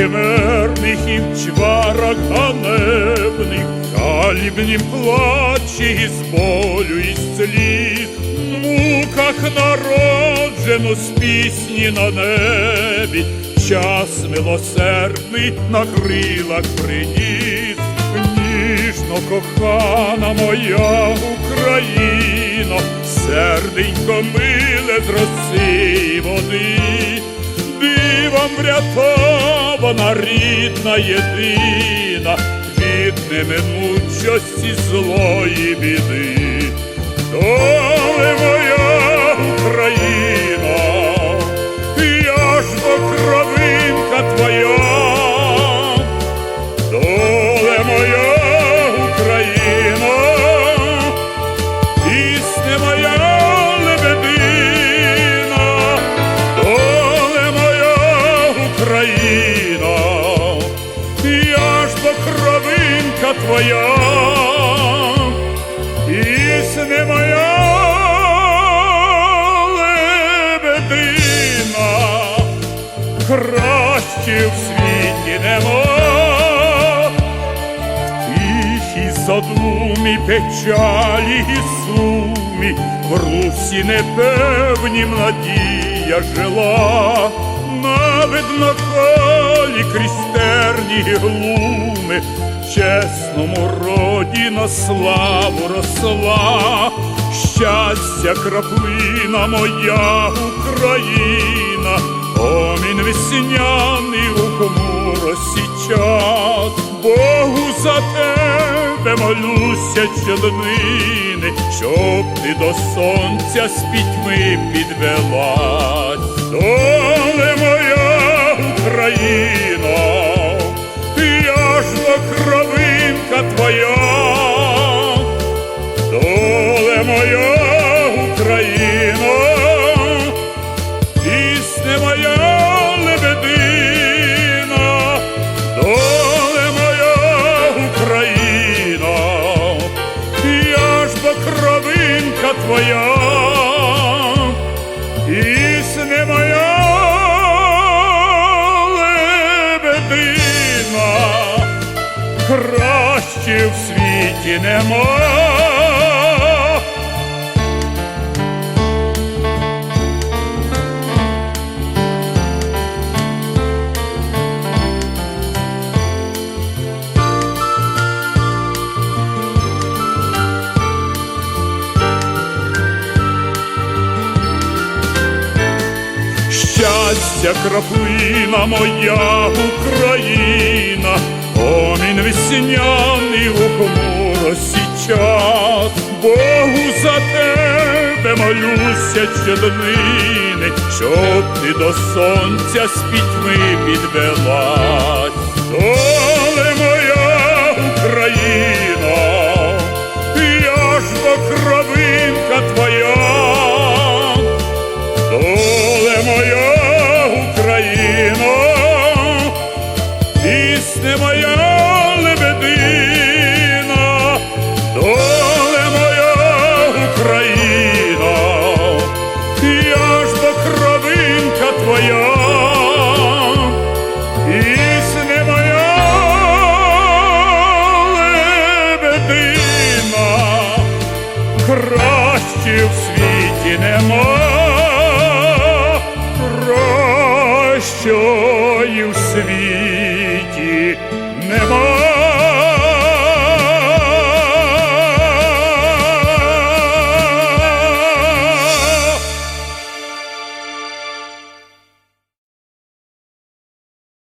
химерних і в чварах ганебних, Калібнім плачі з болю і сліз, в муках народжено з пісні на небі, час милосердний на крилах приніс, ніжно кохана моя Україно, серденько миле з роси води. Дивом врятована рідна єдина, неминучості злої біди. Твоя, пісня моя лебедина, краще в світі нема. Тихій задумі, печалі і сумі, в русі непевнім надія жила, на видноколі крізь терні глуми, чесному роді на славу росла, щастя краплина моя Україна, Омін весняний у поморосі час, Богу за тебе молюся щоднини, щоб ти до сонця з пітьми підвелась. Бо кровинка твоя, існе моя лебедина, краще в світі нема. Щастя, краплина моя Україна, Омін весняний у поморосі час, Богу за тебе молюся щоднини, щоб ти до сонця з пітьми підвелась. Пісня моя лебедина, доле моя Україна, я ж бо кровинка твоя, пісня моя лебедина, краще в світі нема, кращої в світі. Never